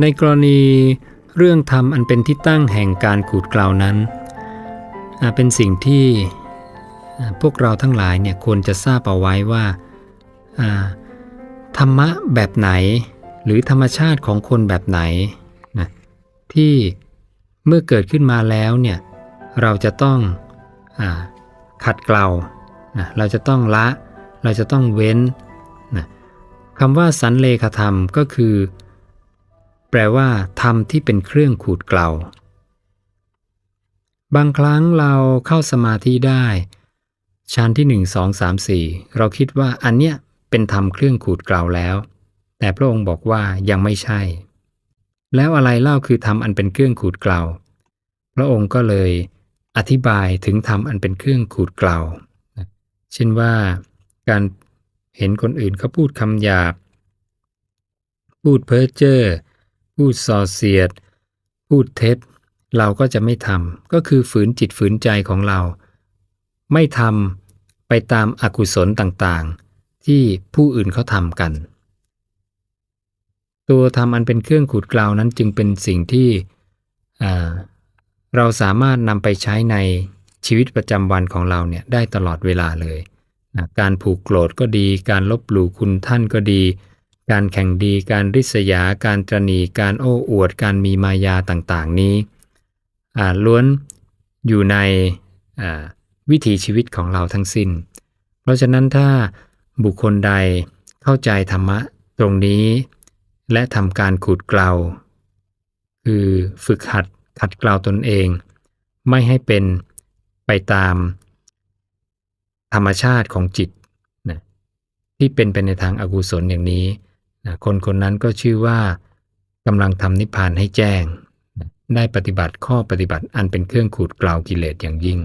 ในกรณีเรื่องธรรมอันเป็นที่ตั้งแห่งการขูดกล่าวนั้นอ่าเป็นสิ่งที่พวกเราทั้งหลายเนี่ยควรจะทราบเอาไว้ว่าธรรมะแบบไหน หรือธรรมชาติของคนแบบไหนนะที่เมื่อเกิดขึ้นมาแล้วเนี่ยเราจะต้องอขัดเกลานะเราจะต้องละ เราจะต้องเว้นนะคำว่าสันเลขธรรมก็คือ แปลว่าธรรมที่เป็นเครื่องขูดเกลาบางครั้งเราเข้าสมาธิได้ชั้นที่ 1 2 3 4 เราคิดว่าอันเนี้ยเป็นธรรมเครื่องขูดเกลาแล้ว แต่พระองค์บอกว่ายังไม่ใช่ แล้วอะไรเล่าคือธรรมอันเป็นเครื่องขูดเกลาพระองค์ก็เลยอธิบายถึงธรรมอันเป็นเครื่องขูดเกลาเช่นว่าการเห็นคนอื่นเขาพูดคำหยาบ พูดเพ้อเจ้อ พูดส่อเสียด พูดเท็จ เราก็จะไม่ทำก็คือฝืนจิตฝืนใจของเรา ไม่ทำไปตามอากุศลต่างๆ ที่ผู้อื่นเขาทำกัน ตัวธรรมอันเป็นเครื่องขูดกลาวนั้นจึงเป็นสิ่งที่เราสามารถนำไปใช้ในชีวิตประจำวันของเราเนี่ยได้ตลอดเวลาเลยนะการผูกโกรธก็ดี การลบหลู่คุณท่านก็ดี การแข่งดีการริษยา การตรณีการโอ้อวด การมีมายาต่างๆ นี้ล้วนอยู่ในวิถีชีวิตของเราทั้งสิ้น เพราะฉะนั้นถ้าบุคคลใดเข้าใจธรรมะตรงนี้ และทำการขูดเกลา คือฝึกหัดขัดเกลาตนเอง ไม่ให้เป็นไปตามธรรมชาติของจิตนะที่เป็นไปในทางอากุศลอย่างนี้ นะคนคนนั้นก็ชื่อว่ากำลังทำนิพพานให้แจ้ง ได้ปฏิบัติข้อปฏิบัติอันเป็นเครื่องขูดกล่าวกิเลสอย่างยิ่ง